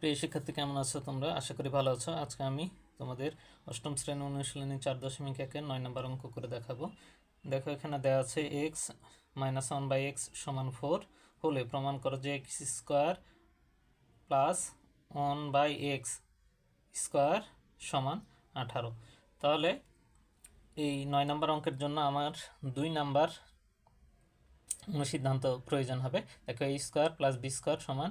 প্রিয় শিক্ষার্থী কেমন আছো তোমরা? আশা করি ভালো আছো। আজকে আমি তোমাদের অষ্টম শ্রেণি অনুশীলনী চার দশমিক একের নয় নম্বর অঙ্ক করে দেখাবো। দেখো, এখানে দেওয়া আছে x minus one by x সমান ফোর হলে প্রমাণ করো যে x square plus one by x square সমান আঠারো। তাহলে এই নয় নম্বর অঙ্কের জন্য আমার দুই নাম্বার সিদ্ধান্ত প্রয়োজন হবে। দেখো a square plus b square সমান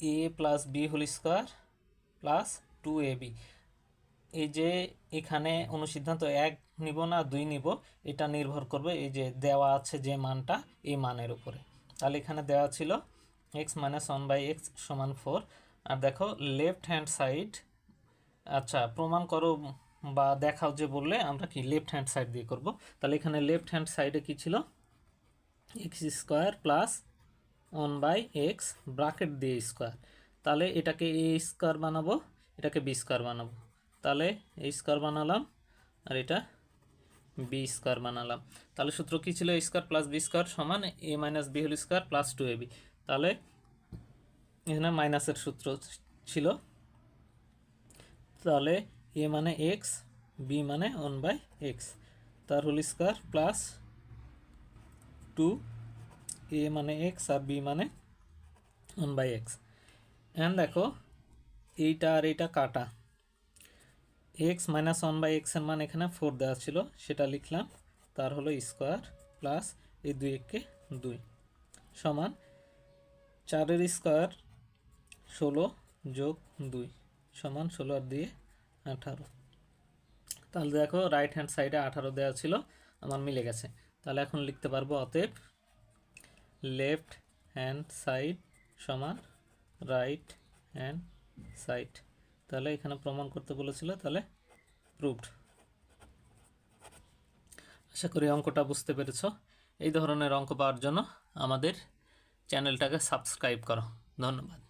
a plus b whole square plus two a b এই যে এখানে অনুসিদ্ধান্ত এক নিব না, দুই নিব, এটা নির্ভর করবে এই যে দেওয়া আছে যে মানটা এই মানের উপরে। তাহলে এখানে দেওয়া ছিল x minus one by x সমান ফোর আর দেখো লেফট হ্যান্ড সাইড আচ্ছা প্রমাণ করো বা দেখাও যে বললে আমরা কি লেফট হ্যান্ড সাইড দিয়ে করব। তাহলে এখানে লেফট হ্যান্ড সাইডে কি ছিল? X square plus one by x bracket দিয়ে স্কোয়ার তাহলে এটাকে এ স্কোয়ার বানাবো, এটাকে বি স্কোয়ার বানাবো। তাহলে এ স্কোয়ার বানালাম, আর এটা বি স্কোয়ার বানালাম। তাহলে সূত্র কী ছিল? A square plus b square সমান a minus b whole square plus two a b তাহলে এখানে মাইনাসের সূত্র ছিল। তাহলে এ মানে এক্স বি মানে ওয়ান বাই এক্স তার whole square plus two a মানে এক্স আর বি মানে ওয়ান বাই এক্স অ্যান্ড দেখো, এইটা আর এইটা কাটা। এক্স মাইনাস ওয়ান বাই এক্সের মান এখানে ফোর দেওয়া ছিল, সেটা লিখলাম। তার হলো স্কোয়ার প্লাস এই দুই এককে দুই। সমান চারের স্কোয়ার ষোলো যোগ দুই, সমান ষোলো আর দিয়ে আঠারো। তাহলে দেখো রাইট হ্যান্ড সাইডে আঠারো দেওয়া ছিল, আমার মিলে গেছে। তাহলে এখন লিখতে পারব অতএব লেফট হ্যান্ড সাইড সমান রাইট হ্যান্ড সাইড তাহলে এখানে প্রমাণ করতে বলেছিল, তাহলে প্রুভড আশা করি অঙ্কটা বুঝতে পেরেছ। এই ধরনের অঙ্ক পাওয়ার জন্য আমাদের চ্যানেলটাকে সাবস্ক্রাইব করো। ধন্যবাদ।